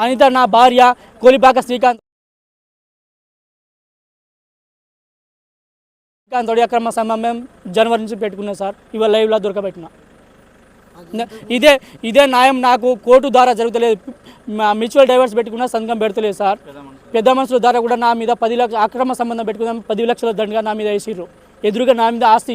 అనిత నా భార్య కోలిపాక శ్రీకాంత్. శ్రీకాంత్ తోడి అక్రమ సంబంధం జనవరి నుంచి పెట్టుకున్నా సార్ ఇవాళ లైవ్లో దొరకబెట్టిన. ఇదే ఇదే న్యాయం నాకు కోర్టు ద్వారా జరుగుతలేదు. మ్యూచువల్ డైవర్స్ పెట్టుకున్నా సంతకం పెడతలేదు సార్. పెద్ద మనుషుల ద్వారా కూడా నా మీద పది లక్ష అక్రమ సంబంధం పెట్టుకున్నాం పది లక్షల దండగా నా మీద వేసిర్రు. ఎదురుగా నా మీద ఆస్తి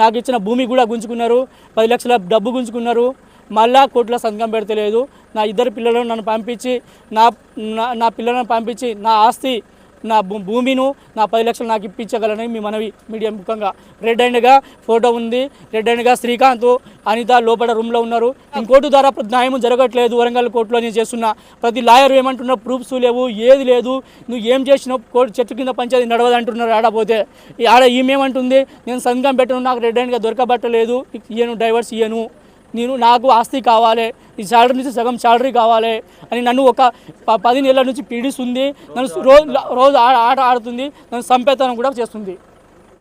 నాకు ఇచ్చిన భూమి కూడా గుంజుకున్నారు. పది లక్షల డబ్బు గుంజుకున్నారు. మళ్ళా కోర్టులో సంతకం పెడతలేదు. నా ఇద్దరు పిల్లలను నన్ను పంపించి నా నా- పిల్లలను పంపించి నా ఆస్తి నా భూ- భూమిను నా పది లక్షలు నాకు ఇప్పించగలని మీ మనవి మీడియా ముఖంగా. రెడ్ హ్యాండ్గా ఫోటో ఉంది. రెడ్ హ్యాండ్గా శ్రీకాంత్ అనిత లోపల రూమ్లో ఉన్నారు. ఇంకోటి ద్వారా న్యాయం జరగట్లేదు. వరంగల్ కోర్టులో నేను చేస్తున్నా ప్రతి లాయర్ ఏమంటున్నా ప్రూఫ్స్ లేవు ఏది లేదు. నువ్వు ఏం చేసినావు కోర్టు చెట్టు కింద పంచాయతీ నడవదు అంటున్నారు ఆడపోతే. ఈ ఆడ ఈమెమంటుంది నేను సంఘం పెట్టను నాకు రెడ్ హ్యాండ్గా దొరకబట్టలేదు. ఇయ్యను డైవర్స్ ఇయ్యను నేను నాకు ఆస్తి కావాలి ఈ శాలరీ నుంచి సగం శాలరీ కావాలి అని నన్ను ఒక ప- పది నెలల నుంచి పీడిస్తుంది నన్ను రోజు రోజు ఆట ఆట ఆడుతుంది నన్ను సంపేతనం కూడా చేస్తుంది.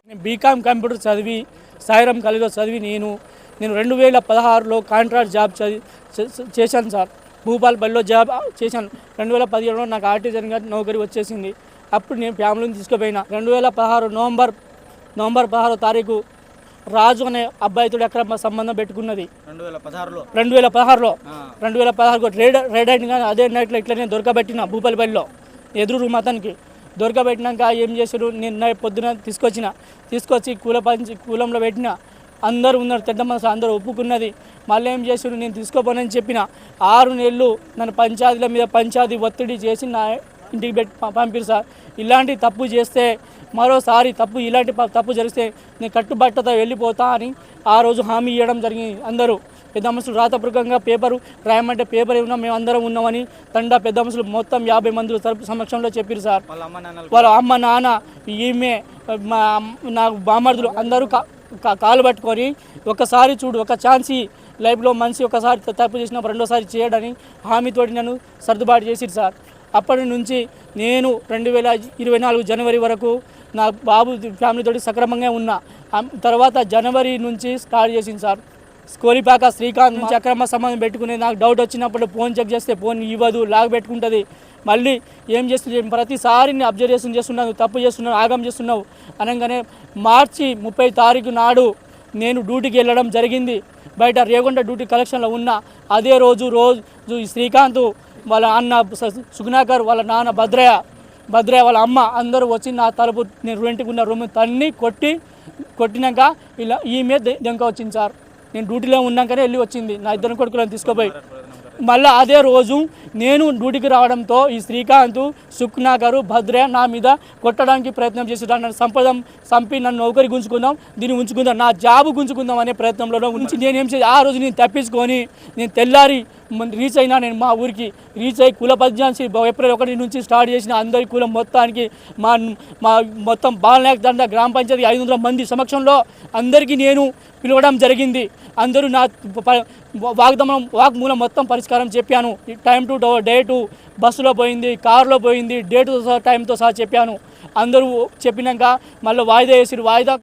నేను బీకామ్ కంప్యూటర్ చదివి సాయిరామ్ కాలేజీలో చదివి నేను నేను రెండు వేల పదహారులో కాంట్రాక్ట్ జాబ్ చదివి చే- చేశాను సార్. భూపాలపల్లిలో జాబ్ చేశాను. రెండు వేల పదిహేడులో నాకు ఆర్టిజన్గా నౌకరీ వచ్చేసింది. అప్పుడు నేను ఫ్యామిలీని తీసుకుపోయినా. రెండు వేల పదహారు నవంబర్ నవంబర్ పదహారో తారీఖు రాజు అనే అబ్బాయితో అక్రమ సంబంధం పెట్టుకున్నది. రెండు వేల పదహారులో. రెండు వేల పదహారులో. రెండు వేల పదహారు రేడ్ రేడ్ అయిన కానీ అదే నైట్లో ఇట్లనే దొరకబెట్టిన భూపాలపల్లిలో ఎదురు రూమ్ అతనికి దొరకబెట్టినాక ఏం చేశారు? నేను నైట్ పొద్దున తీసుకొచ్చిన తీసుకొచ్చి కూల పంచి కూలంలో పెట్టిన. అందరూ ఉన్నారు పెద్ద మనసు అందరూ ఒప్పుకున్నది. మళ్ళీ ఏం చేశారు? నేను తీసుకోపోనని చెప్పిన. ఆరు నెలలు నన్ను పంచాయతీల మీద పంచాయతీ ఒత్తిడి చేసి నా ఇంటికి పెట్టి పంపిరు సార్. ఇలాంటి తప్పు చేస్తే మరోసారి తప్పు ఇలాంటి తప్పు జరిగితే నేను కట్టుబట్టతో వెళ్ళిపోతా అని ఆ రోజు హామీ ఇవ్వడం జరిగింది అందరూ. పెద్ద మనుషులు రాతపూర్వకంగా పేపరు రాయమంటే పేపర్ ఏమన్నా మేము అందరం ఉన్నామని తండా పెద్ద మనుషులు మొత్తం యాభై మంది తరపు సమక్షంలో చెప్పారు సార్. వాళ్ళ అమ్మ నాన్న ఈమె నాకు బామర్దులు అందరూ కాలు పట్టుకొని ఒకసారి చూడు ఒక ఛాన్స్. లైఫ్లో మనిషి ఒకసారి తప్పు చేసిన రెండోసారి చేయడని హామీతోటి నన్ను సర్దుబాటు చేసిరు సార్. అప్పటి నుంచి నేను రెండు వేల ఇరవై నాలుగు జనవరి వరకు నా బాబు ఫ్యామిలీతోటి సక్రమంగా ఉన్నా తర్వాత జనవరి నుంచి స్టార్ట్ చేసింది సార్. స్కోలిపాక శ్రీకాంత్ నుంచి అక్రమ సంబంధం పెట్టుకునే నాకు డౌట్ వచ్చినప్పుడు ఫోన్ చెక్ చేస్తే ఫోన్ ఇవ్వదు లాగ్ పెట్టుకుంటుంది. మళ్ళీ ఏం చేస్తుంది ప్రతిసారి నేను అబ్జర్వేషన్ చేస్తున్నాను తప్పు చేస్తున్నావు ఆగం చేస్తున్నావు అనగానే మార్చి ముప్పై తారీఖు నాడు నేను డ్యూటీకి వెళ్ళడం జరిగింది. బయట రేగొండ డ్యూటీ కలెక్షన్లో ఉన్న అదే రోజు రోజు శ్రీకాంత్ వాళ్ళ అన్న స- సుగుణాకర్ వాళ్ళ నాన్న భద్రయ్య భద్రయ్య వాళ్ళ అమ్మ అందరూ వచ్చి నా తలుపు నేను రెంట్కి ఉన్న రూమ్ తన్ని కొట్టి కొట్టినాక ఇలా ఈమె దెంక వచ్చింది సార్. నేను డ్యూటీలో ఉన్నాకనే వెళ్ళి వచ్చింది. నా ఇద్దరు కొడుకులను తీసుకుపోయి. మళ్ళీ అదే రోజు నేను డ్యూటీకి రావడంతో ఈ శ్రీకాంత్ సుఖ్నా గారు భద్రయ్య నా మీద కొట్టడానికి ప్రయత్నం చేసి నన్ను సంపదం చంపి నన్ను నౌకరి గుంజుకుందాం దీన్ని ఉంచుకుందాం నా జాబు గుంజుకుందాం అనే ప్రయత్నంలో ఉంచి నేనేం చేసి ఆ రోజు నేను తప్పించుకొని నేను తెల్లారి రీచ్ అయినా నేను మా ఊరికి రీచ్ అయ్యి కుల పద్యాన్సి ఏప్రిల్ ఒకటి నుంచి స్టార్ట్ చేసిన అందరి కులం మొత్తానికి మా మా మొత్తం బాలనాయక్ దండ గ్రామ పంచాయతీ ఐదు వందల మంది సమక్షంలో అందరికీ నేను పిలవడం జరిగింది. అందరూ నా వాగ్దమనం వాగ్మూలం మొత్తం పరిష్కారం చెప్పాను. టైం టు డేటు బస్సులో పోయింది కారులో పోయింది డేటు సహా టైంతో సహా చెప్పాను. అందరూ చెప్పినాక మళ్ళీ వాయిదా వేసి వాయిదా